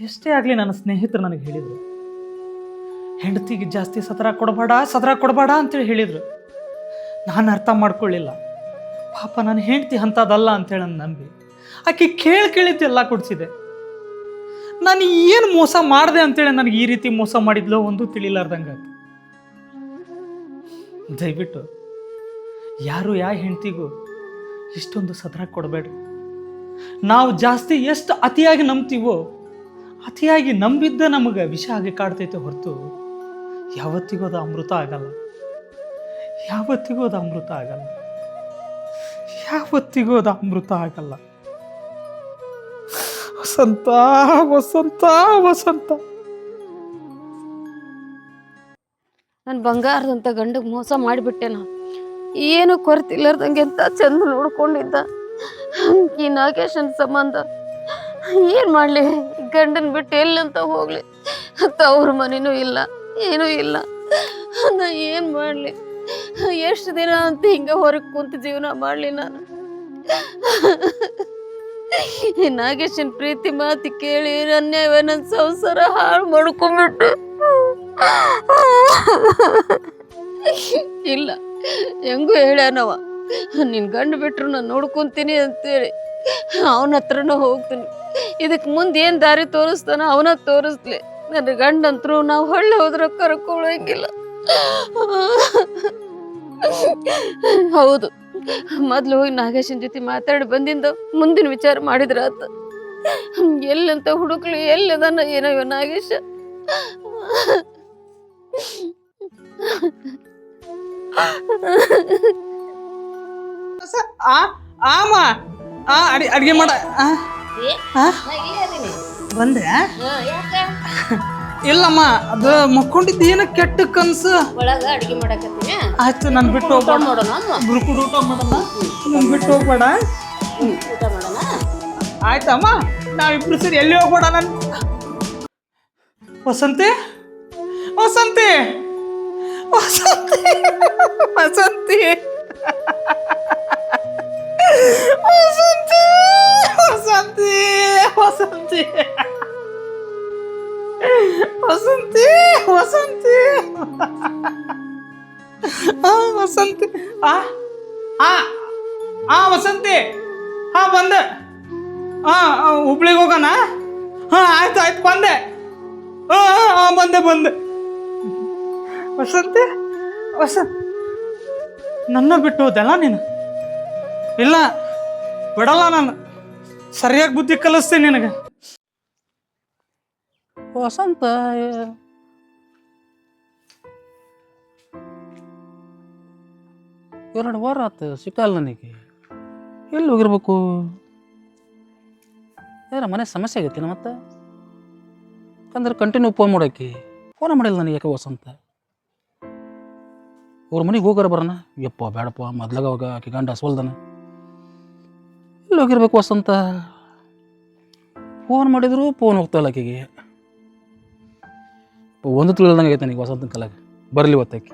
ಎಷ್ಟೇ ಆಗಲಿ ನನ್ನ ಸ್ನೇಹಿತರು ನನಗೆ ಹೇಳಿದರು. ಹೆಂಡತಿಗೆ ಜಾಸ್ತಿ ಸದರ ಕೊಡಬೇಡ ಸದರ ಕೊಡಬೇಡ ಅಂತೇಳಿ ಹೇಳಿದರು. ನಾನು ಅರ್ಥ ಮಾಡ್ಕೊಳ್ಳಿಲ್ಲ. ಪಾಪ ನಾನು ಹೆಂಡತಿ ಅಂಥದ್ದಲ್ಲ ಅಂತೇಳಿ ನಾನು ನಂಬಿ. ಆಕೆ ಕೇಳಿ ಕೇಳಿದ್ದೆಲ್ಲ ಕೊಡಿಸಿದೆ. ನಾನು ಏನು ಮೋಸ ಮಾಡಿದೆ ಅಂತೇಳಿ ನನಗೆ ಈ ರೀತಿ ಮೋಸ ಮಾಡಿದ್ಲೋ ಒಂದು ತಿಳಿಲಾರ್ದಂಗೆ ದಯವಿಟ್ಟು ಯಾರು ಯಾವ ಹೆಂಡ್ತಿಗೂ ಇಷ್ಟೊಂದು ಸದರ ಕೊಡಬೇಡ್ರಿ. ನಾವು ಜಾಸ್ತಿ ಎಷ್ಟು ಅತಿಯಾಗಿ ನಂಬ್ತೀವೋ ಅತಿಯಾಗಿ ನಂಬಿದ್ದ ನಮಗೆ ವಿಷ ಆಗಿ ಕಾಡ್ತೈತೆ ಹೊರತು ಯಾವತ್ತಿಗೂ ಅದು ಅಮೃತ ಆಗಲ್ಲ. ಯಾವತ್ತಿಗೂ ಅದು ಅಮೃತ ಆಗಲ್ಲ. ಯಾವತ್ತಿಗೂ ಅದು ಅಮೃತ ಆಗಲ್ಲ. ವಸಂತ ವಸಂತ ವಸಂತ. ನನ್ನ ಬಂಗಾರದಂತ ಗಂಡಗೆ ಮೋಸ ಮಾಡಿಬಿಟ್ಟೆ ನಾ. ಏನು ಕೊರತಿಲ್ಲಾರ್ದಂಗೆ ಅಂತ ಚಂದ ನೋಡ್ಕೊಂಡಿದ್ದ. ಈ ನಾಗೇಶನ್ ಸಂಬಂಧ. ಏನು ಮಾಡಲಿ? ಗಂಡನ ಬಿಟ್ಟು ಎಲ್ಲಂತ ಹೋಗ್ಲಿ. ತವ್ರ ಮನೇನೂ ಇಲ್ಲ, ಏನೂ ಇಲ್ಲ. ನಾ ಏನು ಮಾಡ್ಲಿ? ಎಷ್ಟು ದಿನ ಅಂತ ಹಿಂಗ ಹೊರಗೆ ಕುಂತ ಜೀವನ ಮಾಡ್ಲಿ ನಾನು? ನಾಗೇಶನ್ ಪ್ರೀತಿ ಮಾತಿ ಕೇಳಿ ಅನ್ಯಾಯ ನನ್ನ ಸಂಸಾರ ಹಾಳು ಮಾಡ್ಕೊಂಬಿಟ್ಟು ಇಲ್ಲ, ಹೆಂಗೂ ಹೇಳ್ಯಾನವ. ನಿನ್ ಗಂಡು ಬಿಟ್ರು ನಾನು ನೋಡ್ಕೊಂತೀನಿ ಅಂತೇಳಿ. ಅವನ ಹತ್ರನೂ ಹೋಗ್ತೀನಿ. ಇದಕ್ಕೆ ಮುಂದೆ ಏನು ದಾರಿ ತೋರಿಸ್ತಾನ ಅವನ ತೋರಿಸ್ಲಿ. ನನ್ನ ಗಂಡಂತ್ರು ನಾವು ಹೊಳ್ಳೆ ಹೋದ್ರೆ ಕರ್ಕೊಳಂಗಿಲ್ಲ. ಹೌದು. ಮೊದ್ಲು ಹೋಗಿ ನಾಗೇಶನ್ ಜೊತೆ ಮಾತಾಡಿ ಬಂದಿಂದ ಮುಂದಿನ ವಿಚಾರ ಮಾಡಿದ್ರ ಆತ. ಎಲ್ಲಂತ ಹುಡುಕ್ಲಿ ಎಲ್ಲದನ್ನ ಏನೋ ಇವ ನಾಗೇಶ. ಆಮ. ಆ ಅಡಿ ಅಡಿಗೆ ಮಾಡ. ಆ? ಆ? ಬಂದೆ ಇಲ್ಲಮ್ಮ ಅದು ಮಕ್ಕೊಂಡಿದ್ದ ಏನ ಕೆಟ್ಟ ಕನ್ಸು? ಆಯ್ತು ನನ್ ಬಿಟ್ಟು ಹೋಗ್ಬೇಡ. ನೋಡೋಣ ಇಬ್ರು ಕೂಡ ಊಟ ಮಾಡೋಣ ನನ್ ಬಿಟ್ಟು ಹೋಗ್ಬೇಡ. ಆಯ್ತಮ್ಮ ನಾವಿಬ್ರು ಸರಿ ಎಲ್ಲಿ ಹೋಗ್ಬೇಡ ನನ್? ವಸಂತಿ? ವಸಂತಿ? ವಸಂತಿ? ವಸಂತಿ? ವಸಂತಿ. ವಸಂತಿ ವಸಂತಿ. ಆ ವಸಂತಿ. ಆ ಆ ಆ ವಸಂತಿ. ಹಾ ಬಂದೆ. ಹಾಂ ಹುಬ್ಳಿಗೆ ಹೋಗೋಣ? ಹಾ ಆಯ್ತು ಆಯ್ತು ಬಂದೆ. ಹಾ ಹಾ, ಹಾಂ ಬಂದೆ ಬಂದೆ. ವಸಂತಿ ವಸಂತ್ ನನ್ನ ಬಿಟ್ಟು ಹೋದಲ್ಲ ನೀನು? ಇಲ್ಲ ಬಿಡಲ್ಲ ನಾನು. ಸರಿಯಾಗಿ ಬುದ್ಧಿ ಕಲಿಸ್ತೀನಿ ನಿನಗೆ. ವಸಂತ ಎರಡು ವಾರ ಆತು ಸಿಕ್ಕಲ್ಲ ನನಗೆ. ಎಲ್ಲಿ ಹೋಗಿರ್ಬೇಕು? ಯಾರ ಮನೆ ಸಮಸ್ಯೆ ಆಗೈತಿನ ಮತ್ತೆ? ಯಾಕಂದ್ರೆ ಕಂಟಿನ್ಯೂ ಫೋನ್ ಮಾಡೋಕೆ. ಫೋನ್ ಮಾಡಿಲ್ಲ ನನಗೆ ಯಾಕೆ ವಸಂತ? ಅವ್ರ ಮನೆಗೆ ಹೋಗಾರ ಬರೋಣ? ಯಪ್ಪ ಬೇಡಪ್ಪ ಮೊದ್ಲಾಗ ಅವಾಗ ಆಕೆ ಗಂಡ ಸೋಲ್ದನ. ಎಲ್ಲಿ ಹೋಗಿರ್ಬೇಕು ವಸಂತ? ಫೋನ್ ಮಾಡಿದ್ರು ಫೋನ್ ಹೋಗ್ತಾಯಿಲ್ಲ ಆಕೆಗೆ. ಒಂದು ತಿಳಿದಂಗೆ ಐತೆ ನನಗೆ ವಸಂತನ ಕಲಾಗ. ಬರಲಿ ಒತ್ತಾಕಿ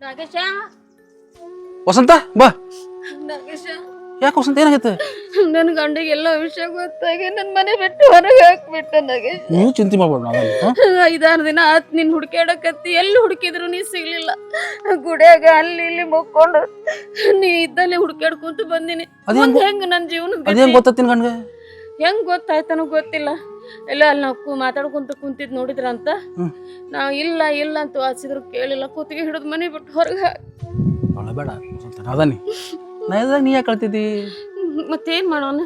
ನಾಗೇಶ? ವಸಂತ ಬಾ. ನಾಗೇಶ? ಯಾಕೆ ವಸಂತ ಏನಾಗೈತೆ? ನನ್ನ ಗಂಡಿಗೆ ಎಲ್ಲ ವಿಷಯ ಗೊತ್ತಾಗಿ ನನ್ನ ಮನೆ ಬಿಟ್ಟು ಹೊರಗೆ ಹಾಕ್ಬಿಟ್ಟ ನಾಗೇಶ. ನೀವು ಚಿಂತೆ ಮಾಡ್ಬೇಡ ಐದಾರು ದಿನ ಆತ್ ನಿನ್ ಹುಡ್ಕಾಡಕತ್ತಿ ಎಲ್ಲಿ ಹುಡುಕಿದ್ರು ನೀ ಸಿಗ್ಲಿಲ್ಲ. ಗುಡಿಯಾಗ ಅಲ್ಲಿ ಇಲ್ಲಿ ಮುಕ್ಕೊಂಡು ನೀ ಇದ್ದಲ್ಲಿ ಹುಡ್ಕ್ಯಾಡ್ಕೊಂತ ಬಂದಿನಿ. ಹೆಂಗ್ ನನ್ನ ಜೀವನ ಅದೇನು ಹೆಂಗ್ ಗೊತ್ತಾಯ್ತನೋ ಗೊತ್ತಿಲ್ಲ. ಎಲ್ಲ ಅಲ್ಲಿ ನಾವು ಕು- ಮಾತಾಡ್ಕೊಂತ ಕುಂತಿದ್ ನೋಡಿದ್ರಂತ. ನಾವ್ ಇಲ್ಲ ಇಲ್ಲ ಅಂತ ವಾಸಿದ್ರು ಕೇಳಿಲ್ಲ ಕೂತಿಗೆ ಹಿಡಿದು ಮನೆ ಬಿಟ್ಟು ಹೊರಗೆ. ಬೇಡ ವಸಂತ ನಾದಾನಿ ನಾ ಇದ್ದಾಗ ನೀ ಯಾಕೆ ಕಳ್ತಿದ್ದಿ ಮತ್ತೇನ್ ಮಾಡೋಣ?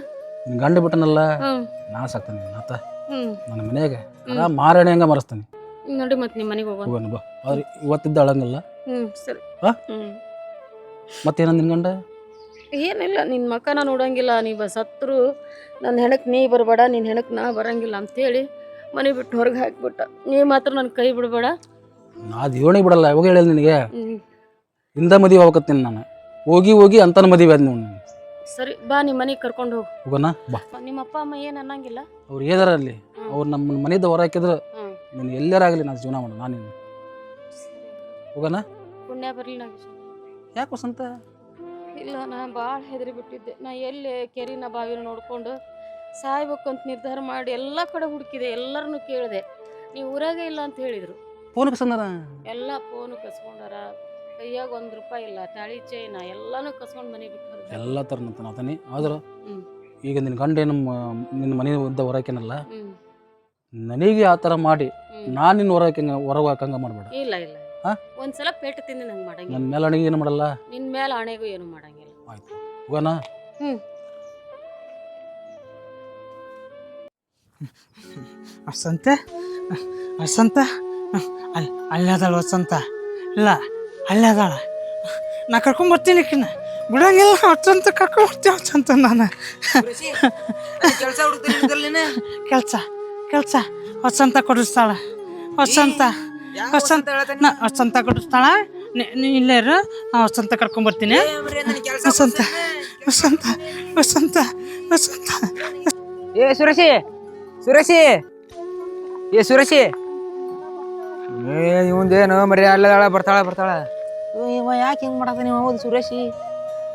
ನಿನ್ನ ಗಂಡ ಬಿಟ್ಟನಲ್ಲ? ನಾ ಸಾಕ್ತಾನೆ ಆತ ಹ್ಮ್. ನನ್ನ ಮನೆಯಾಗ. ಆರಾಮ್ ಮಾರಾಣಿ ಹಂಗ ಮರಸ್ತಾನೆ. ನೋಡಿ ಮತ್ತೆ ನಿಮ್ಮ ಮನೆಗೆ ಹೋಗೋಣ. ಹೋಗೋಣ ಬಾ. ಆದ್ರೆ ಇವತ್ತಿದ್ದ ಅಳಂಗಿಲ್ಲ. ಹ್ಮ್ ಸರಿ. ಹಾಂ ಮತ್ತೇನಂದ ನಿನ್ ಗಂಡ? ಏನಿಲ್ಲ ನಿನ್ನ ಮಕ್ಕನ ನೋಡಂಗಿಲ್ಲ ನೀ ಬ ಸತ್ರು ನನ್ನ ಹೆಣಕ್ಕೆ ನೀ ಬರಬೇಡ ನಿನ್ನ ಹೆಣಕ್ಕೆ ನಾ ಬರಂಗಿಲ್ಲ ಅಂತೇಳಿ ಮನೆ ಬಿಟ್ಟು ಹೊರಗೆ ಹಾಕಿಬಿಟ್ಟ. ನೀ ಮಾತ್ರ ನನ್ನ ಕೈ ಬಿಡಬೇಡ. ನಾ ಅದು ಏಣಿ ಬಿಡಲ್ಲ ಯಾವಾಗ ಹೇಳಿಲ್ಲ ನಿನಗೆ? ಇಂದ ಮದುವೆ ಹೋಗತ್ತೀನಿ ನಾನು. ಹೋಗಿ ಹೋಗಿ ಅಂತನ ಮದುವೆ ಆದ್ ನೋಡಿ ಸರಿ ಬಾ ನಿಮ್ಮ ಮನೆಗೆ ಕರ್ಕೊಂಡು ಹೋಗು. ಹೋಗೋಣ ಬಾ. ನಿಮ್ಮ ಅಪ್ಪ ಅಮ್ಮ ಏನು ಅನ್ನಂಗಿಲ್ಲ. ಅವ್ರು ಏದಾರ ಅಲ್ಲಿ. ಅವ್ರು ನಮ್ಮ ಮನೆಯಿಂದ ಹೊರ ಹಾಕಿದ್ರೆ ನಿನ್ನ ನೀನು ಎಲ್ಲರಾಗಲಿ ನಾನು ಜೀವನ ಮಾಡೋಣ ನಾನು ಹೋಗೋಣ? ಪುಣ್ಯ ಬರಲಿ ಯಾಕೆ ವಸಂತ? ಇಲ್ಲ ನಾ ಭಾಳ ಹೆದರಿ ಬಿಟ್ಟಿದ್ದೆ. ನಾ ಎಲ್ಲಿ ಕೆರಿನ ಬಾವಿನ ನೋಡ್ಕೊಂಡು ಸಾಯ್ಬೇಕಂತ ನಿರ್ಧಾರ ಮಾಡಿ ಎಲ್ಲ ಕಡೆ ಹುಡುಕಿದೆ ಎಲ್ಲರನ್ನು ಕೇಳಿದೆ. ನೀವು ಊರಾಗೆ ಇಲ್ಲ ಅಂತ ಹೇಳಿದರು. ಫೋನ್ ಕಸಂದರ ಎಲ್ಲ ಫೋನ್ ಕಸ್ಕೊಂಡಾರ. ಕೈಯಾಗ ಒಂದು ರೂಪಾಯಿ ಇಲ್ಲ ತಾಳಿ ಚೈನ ಎಲ್ಲಾನು ಕಸ್ಕೊಂಡು ಮನೆ ಬಿಟ್ಟು. ಎಲ್ಲ ಥರ ನಾತನಿ ಆದ್ರೆ. ಈಗ ನಿನ್ನ ಗಂಡ ನಮ್ಮ ನಿನ್ನ ಮನೆ ಉದ್ದ ಹೊರಕೇನಲ್ಲ? ನನಗೆ ಆ ಥರ ಮಾಡಿ. ನಾನು ನಿನ್ನ ಹೊರಕ್ಕೆ ಹೊರಗೆ ಹಾಕಂಗ ಮಾಡಬೇಡ. ಇಲ್ಲ ಇಲ್ಲ. ಹಾ? ಒಂದ್ಸಲ ಪೇಟ್ ತಿಂದು ನಂಗೆ ಮಾಡಂಗಿಲ್ಲ. ನನ್ನ ಮೇಲೆ ಅಣಿಗೆ ಏನು ಮಾಡಲ್ಲ? ನಿನ್ ಮೇಲೆ ಆಣೆಗೂ ಏನು ಮಾಡಂಗಿಲ್ಲ. ಆಯ್ತು. ಹೋಗೋಣ? ವಸಂತೆ ವಸಂತ ಅಲ್ಲಿ ಅಲ್ಲದಾಳ ವಸಂತ. ಇಲ್ಲ ಅಲ್ಲದಾಳ. ನಾ ಕರ್ಕೊಂಬರ್ತೀನಿ ಕಿನ್ನ. ಬಿಡಂಗಿಲ್ಲ ವಸಂತ ಕರ್ಕೊಂಬರ್ತೀನಿ ವಸಂತ ನಾನು. ಕೆಲಸ ಕೆಲಸ ವಸಂತ ಕೊಡಿಸ್ತಾಳ. ವಸಂತ ವಸಂತ ವಸಂತ ನೀ ಇಲ್ಲೇ ಇರು. ನಾ ವಸಂತ ಕರ್ಕೊಂಬರ್ತೀನಿ. ವಸಂತ ವಸಂತ ವಸಂತ ವಸಂತ ಏ ಸುರೇಶಿ! ಸುರೇಶಿ! ಏ ಸುರೇಶಿ! ಏ ಇವಂದೇನು ಮರಿ ಅಲ್ಲದಾಳ ಬರ್ತಾಳ ಬರ್ತಾಳ. ಇವ ಯಾಕೆ ಹಿಂಗೆ ಮಾಡತ್ತ ನೀವು? ಹೌದು ಸುರೇಶಿ.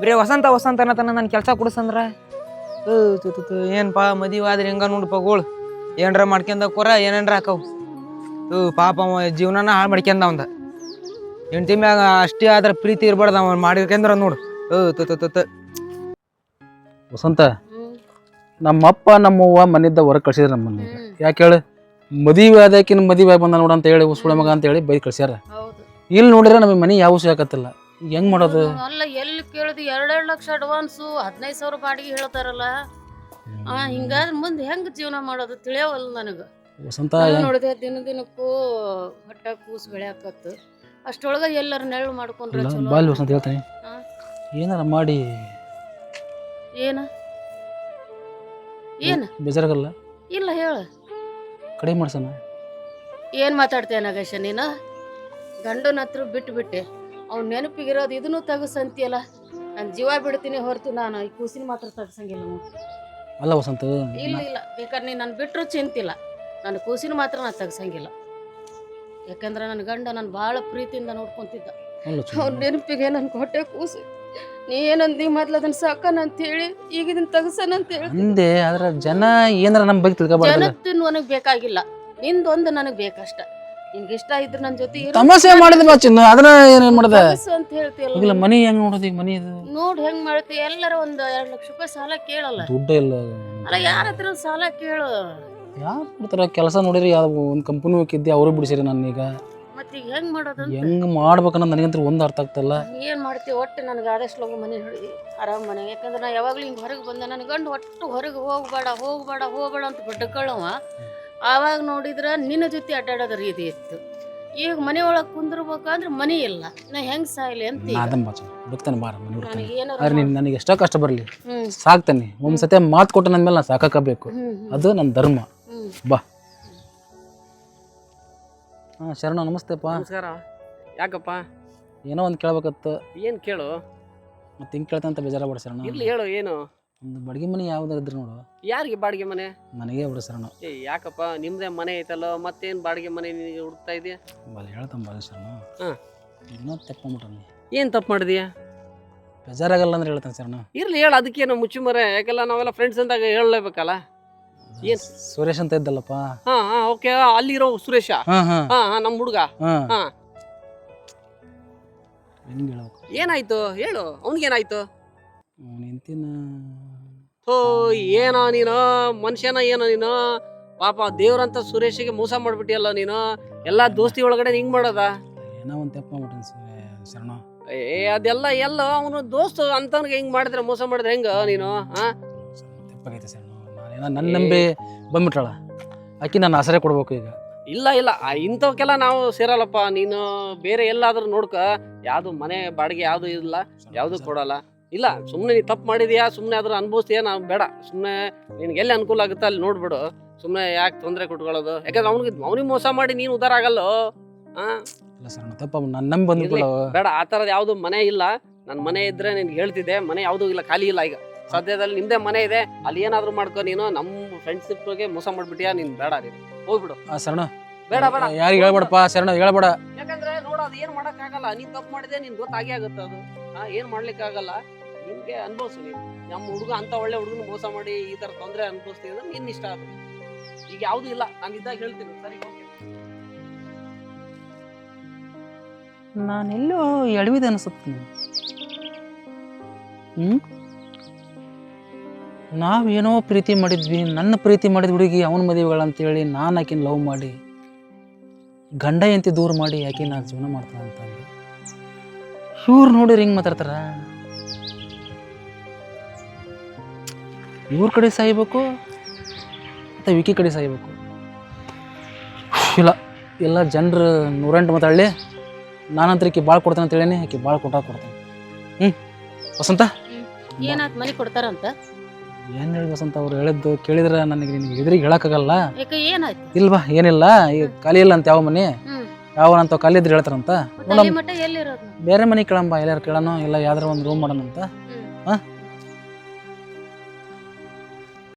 ಬರೀ ವಸಂತ ವಸಂತ ಅನ್ನತನ ನನ್ನ ಕೆಲಸ ಕೊಡಿಸಂದ್ರ? ಏನಪ್ಪ ಮದುವೆ ಆದ್ರೆ ಹಿಂಗ ನೋಡಪ್ಪ ಗೋಳು. ಏನ್ರ ಮಾಡ್ಕೊಂಡ ಕೊರ ಏನೇನ್ರ ಹಾಕವು. ಪಾಪ ಅವ ಜೀವನನ ಹಾಳು ಮಾಡ್ಕೊಂಡ ಅವಂದ. ಹೆಂಡತಿ ಮ್ಯಾಗ ಅಷ್ಟೇ ಆದ್ರೆ ಪ್ರೀತಿ ಇರ್ಬಾರ್ದು ಅವ ಮಾಡಿರ್ಕಂದ್ರ ನೋಡು. ಹ್ಞೂ ತು ತು ತು ತು. ವಸಂತ ನಮ್ಮ ನಮ್ಮಪ್ಪ ನಮ್ಮವ್ವ ಮನೆಯಿಂದ ಹೊರಗೆ ಕಳ್ಸಿದ್ರು ನಮ್ಮನ್ನ ಈಗ. ಯಾಕೆ ಹೇಳು? ಮದುವೆ ಆದಾಕಿನ ಮದುವೆ ಬಂದ ನೋಡು ಅಂತ ಹೇಳಿ ಉಸುಳ ಮಗ ಅಂತ ಹೇಳಿ ಬೈದು ಕಳ್ಸ್ಯಾರ. ಹೌದು. ಇಲ್ಲಿ ನೋಡಿದ್ರೆ ನಮಗೆ ಮನೆ ಯಾವ ಸಿಗಕತ್ತಿಲ್ಲ. ಹೆಂಗ್ ಮಾಡೋದು? ಅಲ್ಲ ಎಲ್ಲಿ ಕೇಳಿದ್ವಿ ಎರಡೆರಡು ಲಕ್ಷ ಅಡ್ವಾನ್ಸು ಹದಿನೈದು ಸಾವಿರ ಬಾಡಿಗೆ ಹೇಳ್ತಾರಲ್ಲ. ಆ ಹಿಂಗಾದ್ರೆ ಮುಂದೆ ಹೆಂಗ್ ಜೀವನ ಮಾಡೋದು ತಿಳಿಯವಲ್ಲ ನನಗೆ. ವಸಂತ ನೋಡಿದೆ ದಿನ ದಿನಕ್ಕೂ ಹೊಟ್ಟ ಕೂಸು ಬೆಳೆಯಾಕತ್ತು. ಅಷ್ಟೊಳಗ ಎಲ್ಲರ ನೆರಳು ಮಾಡ್ಕೊಂಡ್ರೆ ಇಲ್ಲ ಚಲೋ ಬಾಲ್ ವಸಂತ ಹೇಳ್ತೀನಿ. ಹಾ. ಏನಾರ ಮಾಡಿ. ಏನ? ಏನು? ಬೇಜಾರಾಗಲ್ಲ? ಇಲ್ಲ ಹೇಳು. ಕಡಿಮೆ ಮಾಡ್ಸಣ. ಏನು ಮಾತಾಡ್ತೀಯ ನಾಗೇಶ ನೀನು? ಗಂಡನ ಹತ್ರ ಬಿಟ್ಟು ಬಿಟ್ಟೆ ಅವ್ನ ನೆನಪಿಗಿರೋದು ಇದನ್ನು ತಗಸಂತಿಯಲ್ಲ? ನಾನು ಜೀವ ಬಿಡ್ತೀನಿ ಹೊರತು ನಾನು ಈ ಕೂಸಿನ ಮಾತ್ರ ತಗಸಂಗಿಲ್ಲ. ಅಲ್ಲ ವಸಂತ. ಇಲ್ಲ ಇಲ್ಲ. ಬೇಕಾದ್ರೆ ನೀನು ನಾನು ಬಿಟ್ಟರು ಚಿಂತಿಲ್ಲ. ನನ್ನ ಕೂಸಿನ ಮಾತ್ರ ನಾನು ತಗಸಂಗಿಲ್ಲ. ಯಾಕಂದ್ರೆ ನನ್ನ ಗಂಡ ನಾನು ಭಾಳ ಪ್ರೀತಿಯಿಂದ ನೋಡ್ಕೊತಿದ್ದ. ಅವ್ರ ಅವ್ನ ನೆನಪಿಗೆ ನನ್ನ ಕೊಟ್ಟೆ ಕೂಸು. ನೀ ಏನಂದಿ ಮೊದ್ಲು ಅದನ್ನ ಸಾಕನ ಅಂತ ಹೇಳಿ ಈಗ ಇದನ್ನ ತಗಸನ ಅಂತ ಹೇಳಿ ಅಂದೆ ಆದ್ರೆ ಜನ ಏನಾರ ನಮ್ಮ ಬಗ್ಗೆ ಜನ ಜನತ್ತು ನನಗೆ ಬೇಕಾಗಿಲ್ಲ. ನಿಂದೊಂದು ನನಗೆ ಬೇಕಷ್ಟ. ನಿನ್ಗೆ ಇಷ್ಟ ಇದ್ರೆ ನನ್ನ ಜೊತೆ ಇರು. ತಮಾಷೆ ಮಾಡಿದ ಚಿನ್ನ ಅದನ್ನ ಏನೇನ್ ಮಾಡ್ದೆ? ಅಂತ ಹೇಳ್ತೀಯಲ್ಲ ಇಲ್ಲ ಮನಿ ಹೆಂಗ್ ನೋಡೋದು ಈಗ ಮನಿ ಇದು? ನೋಡ್ ಹೆಂಗ್ ಮಾಡ್ತಿ ಎಲ್ಲರ ಒಂದ್ ಎರಡ್ ಲಕ್ಷ ರೂಪಾಯಿ ಸಾಲ ಕೇಳಲ್ಲ. ದುಡ್ಡು ಇಲ್ಲ. ಅಲ್ಲ ಯಾರ ಹತ್ರ ಸಾಲ ಕೇಳು. ಯಾರು ಬಿಡ್ತಾರೆ? ಕೆಲಸ ನೋಡಿರಿ ಯಾವ ಒಂದು ಕಂಪನಿ ಹೋಗಿದ್ದೆ ಅವರು ಬಿಡಿಸಿರಿ ನಾನು ಈಗ. ಮತ್ತೀಗ ಈಗ ಹೆಂಗ್ ಮಾಡ್ಬೇಕನ್ನ ಹೆಂಗ್ ಮಾಡ್ಬೇಕನ್ನೋದು ನನಗಂತೂ ಒಂದು ಅರ್ಥ ಆಗ್ತಲ್ಲ. ಏನ್ ಮಾಡ್ತೀವಿ ಒಟ್ಟು ನನಗೆ ಆದಷ್ಟು ಲಗು ಮನೆ ಹಿಡಿ ಆರಾಮ್ ಮನೆ. ಯಾಕಂದ್ರೆ ನಾ ಯಾವಾಗಲೂ ಹಿಂಗೆ ಹೊರಗೆ ಬಂದೆ. ನನ್ನ ಗಂಡು ಒಟ್ಟು ಹೊರಗೆ ಹೋಗ್ಬೇಡ ಹೋಗ್ಬೇಡ ಹೋಗ್ಬೇಡ ಅಂತ ಬಿಡ್ಕೊಳ್ಳವ ಆವಾಗ ನೋಡಿದ್ರೆ ನಿನ್ನ ಜೊತೆ ಅಡ್ಡಾಡೋದು ರೀತಿ ಇತ್ತು. ಈಗ ಮನೆ ಒಳಗೆ ಕುಂದಿರ್ಬೇಕಂದ್ರೆ ಮನೆ ಇಲ್ಲ. ನಾ ಹೆಂಗ್ ಸಾಯ್ಲಿ ಅಂತ ಈಗ. ಅದನ್ನ ಬಾಚ ಬಿಡ್ತಾನೆ ಬಾರ ಮನೆ ಬಿಡ್ತಾನೆ ನನಗೆ ಏನಾರ ಆದ್ರೆ ನೀನು ನನಗೆ ಎಷ್ಟೋ ಕಷ್ಟ ಬರಲಿ. ಸಾಕ್ತಾನೆ. ಒಂದು ಸತಿ ಮಾತು ಕೊಟ್ಟು ನನ್ನ ಮೇಲೆ ನಾನು ಹ್ಮ್ ಅದು ನನ್ನ ಧರ್ಮ. ಬಾ. ಹಾಂ ಶರಣ ನಮಸ್ತೆಪ್ಪ. ನಮಸ್ಕಾರ. ಯಾಕಪ್ಪ? ಏನೋ ಒಂದು ಕೇಳ್ಬೇಕತ್ತು ಏನು ಕೇಳು? ಮತ್ತೆ ಹಿಂಗೆ ಕೇಳ್ತಂತ ಬೇಜಾರ ಬಿಡು ಶರಣ. ಇಲ್ಲಿ ಹೇಳು ಏನು? ಒಂದು ಬಾಡಿಗೆ ಮನೆ ಯಾವ್ದಾದ್ರು ನೋಡು. ಯಾರಿಗೆ ಬಾಡಿಗೆ ಮನೆ? ನನಗೆ ಬಿಡು ಶರಣ. ಏ ಯಾಕಪ್ಪ? ನಿಮ್ದೇ ಮನೆ ಐತಲ್ಲ ಮತ್ತೇನು ಬಾಡಿಗೆ ಮನೆ ನಿನಗೆ ಹುಡುಕ್ತಾ ಇದೆಯಾ? ಬಲ್ಲ ಹೇಳ್ತಮ್ಮ ಬಲ್ ಶರಣ. ಹಾಂ. ಇನ್ನೂ ತೆಪ್ಕೊಂಬಿಟ್ರಿ ಏನು ತಪ್ಪು ಮಾಡಿದ್ಯಾ? ಬೇಜಾರಾಗಲ್ಲ ಅಂದ್ರೆ ಹೇಳ್ತಾನೆ ಶರಣ. ಇರ್ಲಿ ಹೇಳು ಅದಕ್ಕೇನು ಮುಚ್ಚುಮರೆ. ಯಾಕೆಲ್ಲ ನಾವೆಲ್ಲ ಫ್ರೆಂಡ್ಸ್ ಅಂದಾಗ ಹೇಳಲೇಬೇಕಲ್ಲ? ಏನ್? ಸುರೇಶ್ ಅಂತ ಇದ್ದಲ್ಲಪ್ಪ. ಹಾ ಹಾ ಓಕೆ ಅಲ್ಲಿರೋ ಸುರೇಶ. ಹಾ ಹಾ. ಹಾಂ ಹಾಂ ನಮ್ಮ ಹುಡುಗ. ಹಾ. ಹಾಂ. ಹೆಂಗೆ ಹೇಳ್ಬೇಕು? ಏನಾಯ್ತು? ಹೇಳು. ಅವ್ನಿಗೇನಾಯ್ತು? ಅವ್ನು ಹೆಂಡ್ತಿನ ಏನೋ ನೀನು? ಮನುಷ್ಯನ ಏನೋ ನೀನು? ಪಾಪ ದೇವ್ರಂತ ಸುರೇಶಿಗೆ ಮೋಸ ಮಾಡ್ಬಿಟ್ಟಿಯಲ್ಲ ನೀನು? ಎಲ್ಲಾ ದೋಸ್ತಿ ಒಳಗಡೆ ಹಿಂಗ್ ಮಾಡೋದ? ಏನೋ ಒಂದು ತೆಪ್ಕೊಂಬಿಟ್ಟಾನೆ ಶರಣ. ಏ ಅದೆಲ್ಲ ಎಲ್ಲ ಅವನು ದೋಸ್ತು ಅಂತವ್ನಿಗೆ ಹಿಂಗ್ ಮಾಡಿದ್ರೆ ಮೋಸ ಮಾಡಿದ್ರೆ ಹೆಂಗ ನೀನು? ಹಾ? ತೆಪ್ಪಾಗೈತೆ ಶರಣ. ನಾನೇನೋ ನನ್ನ ನಂಬಿ ಬಂದ್ಬಿಟ್ಟಾಳ ಆಕಿ ನಾನು ಆಸರೆ ಕೊಡ್ಬೇಕು ಈಗ. ಇಲ್ಲ ಇಲ್ಲ ಆ ಇಂಥವಕ್ಕೆಲ್ಲ ನಾವು ಸೇರಲ್ಲಪ್ಪ. ನೀನು ಬೇರೆ ಎಲ್ಲಾದ್ರೂ ನೋಡ್ಕ. ಯಾವ್ದು ಮನೆ ಬಾಡಿಗೆ ಯಾವುದು ಇಲ್ಲ ಯಾವುದು ಕೊಡಲ್ಲ. ಇಲ್ಲ ಸುಮ್ಮನೆ ನೀ ತಪ್ಪು ಮಾಡಿದ್ಯಾ ಸುಮ್ಮನೆ ಆದ್ರೂ ಅನುಭವಿಸ್ತೀಯ? ನಾವು ಬೇಡ. ಸುಮ್ಮನೆ ನಿನ್ಗೆ ಎಲ್ಲಿ ಅನುಕೂಲ ಆಗುತ್ತೆ ಅಲ್ಲಿ ನೋಡ್ಬಿಡು. ಸುಮ್ಮನೆ ಯಾಕೆ ತೊಂದರೆ ಕೊಟ್ಕೊಳ್ಳೋದು? ಯಾಕಂದ್ರೆ ಅವ್ನಿಗೆ ಅವನಿಗೆ ಮೋಸ ಮಾಡಿ ನೀನು ಉದ್ದಾರ ಆಗಲ್ಲೋ? ಹಾಂ ಇಲ್ಲ ತೆಪ್ಪ ನಾನು ನಂಬಿ ಬೇಡ ಆ ಥರದ್ದು ಯಾವ್ದು ಮನೆ ಇಲ್ಲ. ನನ್ನ ಮನೆ ಇದ್ರೆ ನಿನ್ಗೆ ಹೇಳ್ತಿದ್ದೆ. ಮನೆ ಯಾವುದೂ ಇಲ್ಲ ಖಾಲಿ ಇಲ್ಲ ಈಗ. ಸದ್ಯದಲ್ಲಿ ನಿಮ್ದೆ ಮನೆ ಇದೆ ಅಲ್ಲಿ ಏನಾದ್ರು ಮಾಡ್ಕೊ ನೀನು ನಮ್ಮ ಫ್ರೆಂಡ್ಶಿಪ್ಗೆ ಮೋಸ ಮಾಡ್ಬಿಟ್ಟಿಯಾ ನೀನ್ ಬೇಡ ನೀನು ಹೋಗ್ಬಿಡು. ಆ ಶರಣ. ಬೇಡ ಬೇಡ. ಯಾರಿಗೆ ಹೇಳ್ಬೇಡಪ್ಪ ಶರಣ ಹೇಳ್ಬೇಡ. ಯಾಕಂದ್ರೆ ನೋಡ ಅದು ಏನ್ ಮಾಡಕ್ ಆಗಲ್ಲ ನೀನ್ ತಪ್ಪು ಮಾಡಿದೆ ನಿನ್ ಗೊತ್ತಾಗೇ ಆಗುತ್ತೆ ಅದು. ಆ ಏನ್ ಮಾಡ್ಲಿಕ್ಕೆ ಆಗಲ್ಲ ನಿಮ್ಗೆ ಅನ್ಭವಿಸು ನೀವು. ನಮ್ಮ ಹುಡುಗ ಅಂತ ಒಳ್ಳೆ ಹುಡುಗನ ಮೋಸ ಮಾಡಿ ಈ ತರ ತೊಂದರೆ ಅನ್ಭವಿಸ್ತೀವಿ ಅಂದ್ರೆ ನಿನ್ ಇಷ್ಟ ಅದು. ಈಗ ಯಾವ್ದು ಇಲ್ಲ. ನಾನು ಇದ್ದಾಗ ಹೇಳ್ತೀನಿ. ಸರಿ ಓಕೆ. ನಾನೆಲ್ಲೋ ಎಡವಿದೆ ಅನಿಸುತ್ತೆ. ಹ್ಞೂ ನಾವೇನೋ ಪ್ರೀತಿ ಮಾಡಿದ್ವಿ, ನನ್ನ ಪ್ರೀತಿ ಮಾಡಿದ ಹುಡುಗಿ ಅವನ ಮದುವೆಗಳಂತೇಳಿ ನಾನು ಆಕಿನ ಲವ್ ಮಾಡಿ, ಗಂಡ ಎಂತಿ ದೂರ ಮಾಡಿ ಆಕೆ ನಾನು ಜೀವನ ಮಾಡ್ತಾನೆ ಅಂತಂದು. ಇವ್ರು ನೋಡಿರಿ ಹಿಂಗೆ ಮಾತಾಡ್ತಾರ? ಇವ್ರ ಕಡೆ ಸಾಯ್ಬೇಕು ಮತ್ತು ವಿಕಿ ಕಡೆ ಸಾಯ್ಬೇಕು? ಇಲ್ಲ, ಎಲ್ಲ ಜನರು ನೂರೆಂಟು ಮಾತಾಡಲಿ, ನಾನಂತರ ಈಕೆ ಭಾಳ ಕೊಡ್ತೇನೆ ಅಂತ ಹೇಳೇನೆ ಈಕೆ ಭಾಳ ಕೊಟ್ಟ ಕೊಡ್ತೇನೆ. ಹ್ಞೂ ವಸಂತ? ಏನಾಯ್ತು ಮನೆ ಕೊಡ್ತಾರಂತ? ಏನು ಹೇಳ್ಬೇಕಂತ ಅವ್ರು ಹೇಳಿದ್ದು ಕೇಳಿದ್ರೆ ನನಗೆ ನಿಮ್ಗೆ ಎದುರಿಗೆ ಹೇಳಕ್ಕಾಗಲ್ಲ. ಯಾಕೆ ಏನಾಯ್ತು? ಇಲ್ವಾ ಏನಿಲ್ಲ ಈಗ ಖಾಲಿ ಇಲ್ಲ ಅಂತ ಯಾವ ಮನೆ? ಹ್ಮ್. ಯಾವ ಅಂತ ಖಾಲಿ ಇದ್ರೆ ಹೇಳ್ತಾರಂತ? ಮತ್ತೆ ಅಲ್ಲಿ ಮಟ್ಟ ಎಲ್ಲಿರೋದು? ಬೇರೆ ಮನೆ ಕೇಳಂಬ ಎಲ್ಲಾರು ಕೇಳೋಣ ಇಲ್ಲ ಯಾವ್ದಾರ ಒಂದು ರೂಮ್ ಮಾಡೋಣ ಅಂತ. ಹ್ಮ್. ಹಾಂ